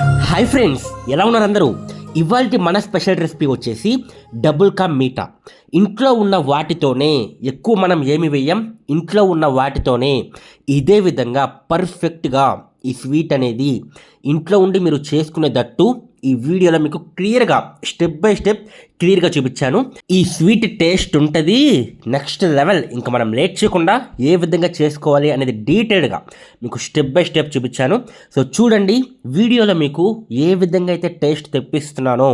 Hi friends ఎలా ఉన్నారు అందరూ? ఇవాళ మన స్పెషల్ రెసిపీ వచ్చేసి డబుల్ కా మీటా ఇంట్లో ఉన్న వాటితోనే ఎక్కువ మనం ఏమి వేయం? ఇంట్లో ఉన్న వాటితోనే. ఇదే విధంగా పర్ఫెక్ట్గా ఈ స్వీట్ అనేది ఇంట్లో ఉండి మీరు చేసుకునేటట్టు ఈ వీడియోలో మీకు క్లియర్గా స్టెప్ బై స్టెప్ క్లియర్గా చూపించాను. ఈ స్వీట్ టేస్ట్ ఉంటుంది. నెక్స్ట్ లెవెల్ ఇంకా మనం లేట్ చేయకుండా ఏ విధంగా చేసుకోవాలి అనేది డీటెయిల్డ్గా మీకు స్టెప్ బై స్టెప్ చూపించాను. సో చూడండి వీడియోలో మీకు ఏ విధంగా అయితే టేస్ట్ తెప్పిస్తున్నానో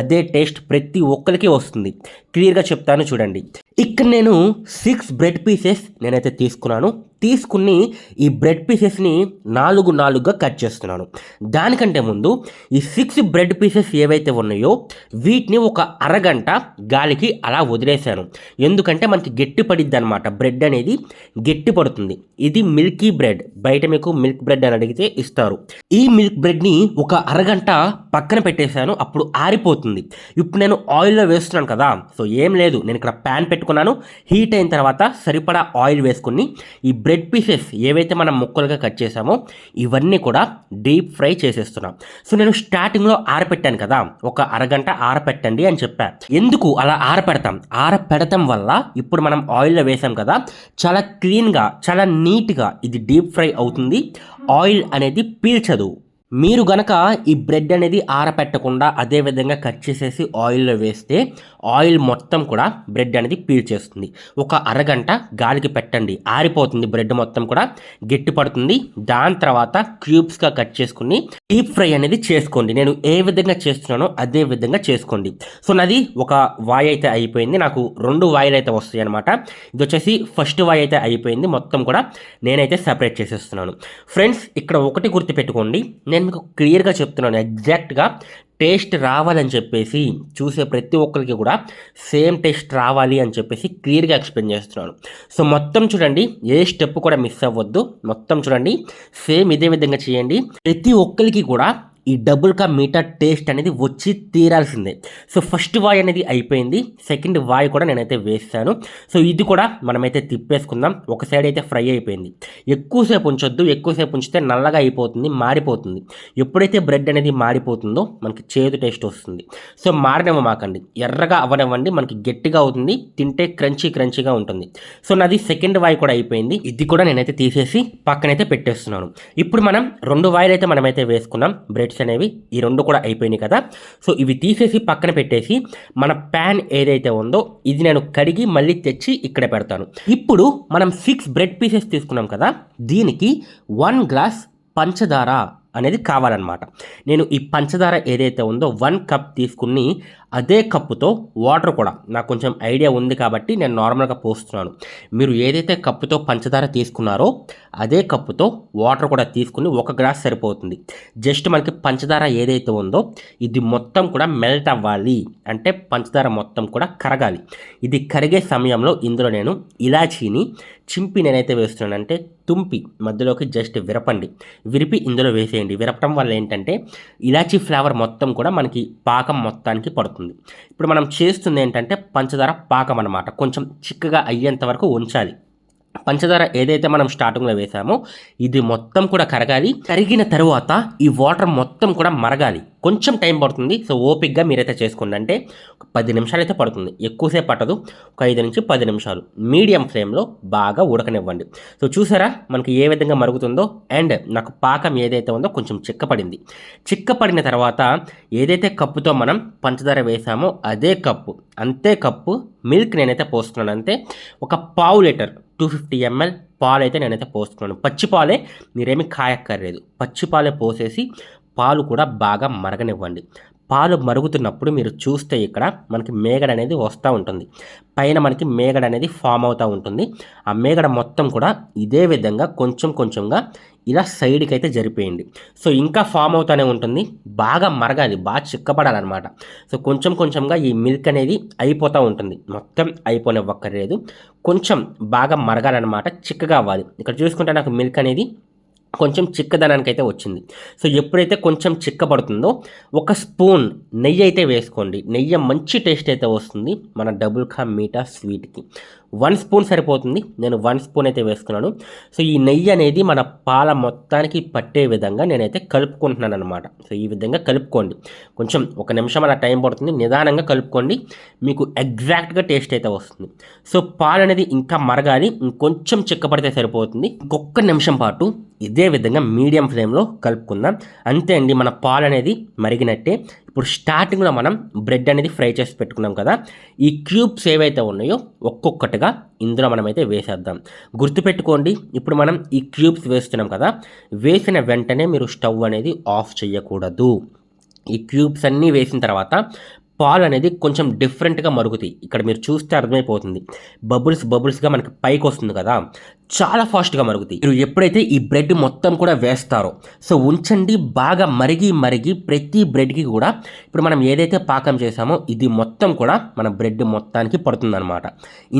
అదే టేస్ట్ ప్రతి ఒక్కరికి వస్తుంది. క్లియర్గా చెప్తాను చూడండి. ఇక్కడ నేను సిక్స్ బ్రెడ్ పీసెస్ నేనైతే తీసుకున్నాను. తీసుకుని ఈ బ్రెడ్ పీసెస్ని నాలుగు నాలుగుగా కట్ చేస్తున్నాను. దానికంటే ముందు ఈ సిక్స్ బ్రెడ్ పీసెస్ ఏవైతే ఉన్నాయో వీటిని ఒక అరగంట గాలికి అలా వదిలేశాను. ఎందుకంటే మనకి గట్టి పడిద్ది అనమాట బ్రెడ్ అనేది గట్టి పడుతుంది. ఇది మిల్కీ బ్రెడ్ బయట మీకు మిల్క్ బ్రెడ్ అని అడిగితే ఇస్తారు. ఈ మిల్క్ బ్రెడ్ని ఒక అరగంట పక్కన పెట్టేశాను. అప్పుడు ఆరిపోతుంది. ఇప్పుడు నేను ఆయిల్లో వేస్తున్నాను కదా. సో ఏం లేదు. నేను ఇక్కడ ప్యాన్ అనుకున్నాను హీట్ అయిన తర్వాత సరిపడా ఆయిల్ వేసుకుని ఈ బ్రెడ్ పీసెస్ ఏవైతే మనం ముక్కలుగా కట్ చేసామో ఇవన్నీ కూడా డీప్ ఫ్రై చేసేస్తున్నాం. సో నేను స్టార్టింగ్లో ఆరపెట్టాను కదా ఒక అరగంట ఆరపెట్టండి అని చెప్పా. ఎందుకు అలా ఆరపెడతాం? ఆరపెడతాం వల్ల ఇప్పుడు మనం ఆయిల్లో వేసాం కదా చాలా క్లీన్గా చాలా నీట్గా ఇది డీప్ ఫ్రై అవుతుంది. ఆయిల్ అనేది పీల్చదు. మీరు గనక ఈ బ్రెడ్ అనేది ఆరపెట్టకుండా అదే విధంగా కట్ చేసేసి ఆయిల్లో వేస్తే ఆయిల్ మొత్తం కూడా బ్రెడ్ అనేది పీల్చేస్తుంది ఒక అరగంట గాలికి పెట్టండి. ఆరిపోతుంది బ్రెడ్ మొత్తం కూడా. గట్టి పడుతుంది. దాని తర్వాత క్యూబ్స్గా కట్ చేసుకుని డీప్ ఫ్రై అనేది చేసుకోండి. నేను ఏ విధంగా చేస్తున్నానో అదే విధంగా చేసుకోండి. సో నాది ఒక వాయ్ అయితే అయిపోయింది. నాకు రెండు వాయిలు అయితే వస్తాయి అనమాట ఇది వచ్చేసి ఫస్ట్ వాయ్ అయితే అయిపోయింది. మొత్తం కూడా నేనైతే సపరేట్ చేసేస్తున్నాను. ఫ్రెండ్స్ ఇక్కడ ఒకటి గుర్తుపెట్టుకోండి. నేను మీకు క్లియర్గా చెప్తున్నాను. ఎగ్జాక్ట్గా టేస్ట్ రావాలని చెప్పేసి చూసే ప్రతి ఒక్కరికి కూడా సేమ్ టేస్ట్ రావాలి అని చెప్పేసి క్లియర్గా ఎక్స్ప్లెయిన్ చేస్తున్నాను సో మొత్తం చూడండి ఏ స్టెప్ కూడా మిస్ అవ్వద్దు. మొత్తం చూడండి సేమ్ ఇదే విధంగా చేయండి. ప్రతి ఒక్కరికి కూడా ఈ డబుల్ కా మీటర్ టేస్ట్ అనేది వచ్చి తీరాల్సిందే. సో ఫస్ట్ వాయ్ అనేది అయిపోయింది. సెకండ్ వాయ్ కూడా నేనైతే వేస్తాను. సో ఇది కూడా మనమైతే తిప్పేసుకుందాం. ఒక సైడ్ అయితే ఫ్రై అయిపోయింది. ఎక్కువసేపు ఉంచొద్దు. ఎక్కువసేపు ఉంచితే నల్లగా అయిపోతుంది మారిపోతుంది. ఎప్పుడైతే బ్రెడ్ అనేది మారిపోతుందో మనకి చేదు టేస్ట్ వస్తుంది. సో మారనివ్వమాకండి ఎర్రగా అవ్వనివ్వండి. మనకి గట్టిగా అవుతుంది. తింటే క్రంచీ క్రంచీగా ఉంటుంది. సో నాది సెకండ్ వాయ్ కూడా అయిపోయింది. ఇది కూడా నేనైతే తీసేసి పక్కనైతే పెట్టేస్తున్నాను. ఇప్పుడు మనం రెండు వాయిలు అయితే మనమైతే వేసుకున్నాం. బ్రెడ్ బ్రెడ్స్ అనేవి ఈ రెండు కూడా అయిపోయినాయి కదా. సో ఇవి తీసేసి పక్కన పెట్టేసి మన ప్యాన్ ఏదైతే ఉందో ఇది నేను కడిగి మళ్ళీ తెచ్చి ఇక్కడ పెడతాను. ఇప్పుడు మనం సిక్స్ బ్రెడ్ పీసెస్ తీసుకున్నాం కదా. దీనికి వన్ గ్లాస్ పంచదార అనేది కావాలన్నమాట. నేను ఈ పంచదార ఏదైతే ఉందో వన్ కప్ తీసుకుని అదే కప్పుతో వాటర్ కూడా. నాకు కొంచెం ఐడియా ఉంది కాబట్టి నేను నార్మల్గా పోస్తున్నాను. మీరు ఏదైతే కప్పుతో పంచదార తీసుకున్నారో అదే కప్పుతో వాటర్ కూడా తీసుకుని ఒక గ్లాస్ సరిపోతుంది. జస్ట్ మనకి పంచదార ఏదైతే ఉందో ఇది మొత్తం కూడా మెల్ట్ అవ్వాలి. అంటే పంచదార మొత్తం కూడా కరగాలి. ఇది కరిగే సమయంలో ఇందులో నేను ఇలాచీని చింపి నేనైతే వేస్తున్నాను. అంటే తుంపి మధ్యలోకి జస్ట్ విరపండి. విరిపి ఇందులో వేసేయండి. విరపటం వల్ల ఏంటంటే ఇలాచీ ఫ్లేవర్ మొత్తం కూడా మనకి పాకం మొత్తానికి పడుతుంది. ఇప్పుడు మనం చేస్తుంది ఏంటంటే పంచదార పాకం అనమాట కొంచెం చిక్కగా అయ్యేంత వరకు ఉంచాలి. పంచదార ఏదైతే మనం స్టార్టింగ్లో వేసామో ఇది మొత్తం కూడా కరగాలి. కరిగిన తరువాత ఈ వాటర్ మొత్తం కూడా మరగాలి. కొంచెం టైం పడుతుంది. సో ఓపిక్గా మీరైతే చేసుకోండి. అంటే పది నిమిషాలు అయితే పడుతుంది. ఎక్కువసేపు పట్టదు. ఒక ఐదు నుంచి పది నిమిషాలు. మీడియం ఫ్లేమ్లో బాగా ఉడకనివ్వండి. సో చూసారా? మనకి ఏ విధంగా మరుగుతుందో. అండ్ నాకు పాకం ఏదైతే ఉందో కొంచెం చిక్కపడింది. చిక్కపడిన తర్వాత ఏదైతే కప్పుతో మనం పంచదార వేసామో అదే కప్పు. అంతే కప్పు మిల్క్ నేనైతే పోస్తున్నాను. అంతే ఒక పావు లీటర్ టూ ఫిఫ్టీ ఎంఎల్ పాలు అయితే నేనైతే పోసుకున్నాను. పచ్చి పాలే మీరేమి కాయక్కర్లేదు. పచ్చి పాలే పోసేసి పాలు కూడా బాగా మరగనివ్వండి. పాలు మరుగుతున్నప్పుడు మీరు చూస్తే ఇక్కడ మనకి మేగడ అనేది వస్తూ ఉంటుంది. పైన మనకి మేగడ అనేది ఫామ్ అవుతూ ఉంటుంది. ఆ మేగడ మొత్తం కూడా ఇదే విధంగా కొంచెం కొంచెంగా ఇలా సైడ్కి అయితే జరిపేయండి. సో ఇంకా ఫామ్ అవుతూనే ఉంటుంది. బాగా మరగాలి బాగా చిక్కపడాలన్నమాట సో కొంచెం కొంచెంగా ఈ మిల్క్ అనేది అయిపోతూ ఉంటుంది. మొత్తం అయిపోనివ్వక్కర్లేదు. కొంచెం బాగా మరగాలన్నమాట చిక్కగా అవ్వాలి. ఇక్కడ చూసుకుంటే నాకు మిల్క్ అనేది కొంచెం చిక్కదనానికి అయితే వచ్చింది. సో ఎప్పుడైతే కొంచెం చిక్కబడుతుందో ఒక స్పూన్ నెయ్యి అయితే వేసుకోండి. నెయ్యి మంచి టేస్ట్ అయితే వస్తుంది మన double ka meetha స్వీట్కి. One spoon సరిపోతుంది. నేను వన్ స్పూన్ అయితే వేసుకున్నాను. సో ఈ నెయ్యి అనేది మన పాల మొత్తానికి పట్టే విధంగా నేనైతే కలుపుకుంటున్నాను అనమాట సో ఈ విధంగా కలుపుకోండి. కొంచెం ఒక నిమిషం అలా టైం పడుతుంది. నిదానంగా కలుపుకోండి. మీకు ఎగ్జాక్ట్గా టేస్ట్ అయితే వస్తుంది. సో పాలు అనేది ఇంకా మరగాలి. ఇంకొంచెం చిక్కపడితే సరిపోతుంది. ఇంకొక నిమిషం పాటు ఇదే విధంగా మీడియం ఫ్లేమ్లో కలుపుకుందాం. అంతే అండి మన పాలు అనేది మరిగినట్టే. ఇప్పుడు స్టార్టింగ్లో మనం బ్రెడ్ అనేది ఫ్రై చేసి పెట్టుకున్నాం కదా ఈ క్యూబ్స్ ఏవైతే ఉన్నాయో ఒక్కొక్కటిగా ఇందులో మనమైతే వేసేద్దాం. గుర్తుపెట్టుకోండి ఇప్పుడు మనం ఈ క్యూబ్స్ వేస్తున్నాం కదా వేసిన వెంటనే మీరు స్టవ్ అనేది ఆఫ్ చేయకూడదు. ఈ క్యూబ్స్ అన్నీ వేసిన తర్వాత పాలు అనేది కొంచెం డిఫరెంట్గా మరుగుతాయి. ఇక్కడ మీరు చూస్తే అర్థమైపోతుంది. బబుల్స్ బబుల్స్గా మనకి పైకి వస్తుంది కదా చాలా ఫాస్ట్గా మరుగుతాయి. మీరు ఎప్పుడైతే ఈ బ్రెడ్ మొత్తం కూడా వేస్తారో సో ఉంచండి బాగా మరిగి మరిగి ప్రతి బ్రెడ్కి కూడా ఇప్పుడు మనం ఏదైతే పాకం చేసామో ఇది మొత్తం కూడా మన బ్రెడ్ మొత్తానికి పడుతుందన్నమాట.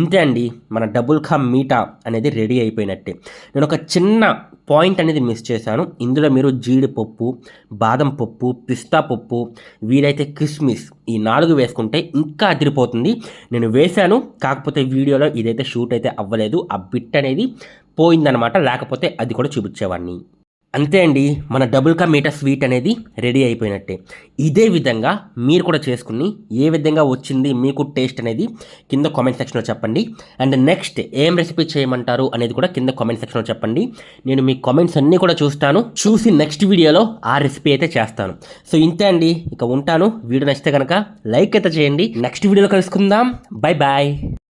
ఇంతే అండి మన డబుల్ ఖా మీటా అనేది రెడీ అయిపోయినట్టే. నేను ఒక చిన్న పాయింట్ అనేది మిస్ చేశాను. ఇందులో మీరు జీడిపప్పు బాదం పప్పు పిస్తా పప్పు వీలైతే కిస్మిస్ ఈ నాలుగు వేసుకుంటే ఇంకా అదిరిపోతుంది. నేను వేశాను కాకపోతే వీడియోలో ఇదైతే షూట్ అయితే అవ్వలేదు. ఆ బిట్ అనేది పోయిందనమాట లేకపోతే అది కూడా చూపించేవాడిని. అంతే అండి మన డబుల్ కా మీటర్ స్వీట్ అనేది రెడీ అయిపోయినట్టే. ఇదే విధంగా మీరు కూడా చేసుకుని ఏ విధంగా వచ్చింది మీకు టేస్ట్ అనేది కింద కామెంట్ సెక్షన్లో చెప్పండి. అండ్ నెక్స్ట్ ఏం రెసిపీ చేయమంటారు అనేది కూడా కింద కామెంట్ సెక్షన్లో చెప్పండి. నేను మీ కామెంట్స్ అన్నీ కూడా చూస్తాను. చూసి నెక్స్ట్ వీడియోలో ఆ రెసిపీ అయితే చేస్తాను. సో ఇంతే అండి ఇక ఉంటాను. వీడియో నచ్చితే కనుక లైక్ అయితే చేయండి. నెక్స్ట్ వీడియోలో కలుసుకుందాం. Bye bye.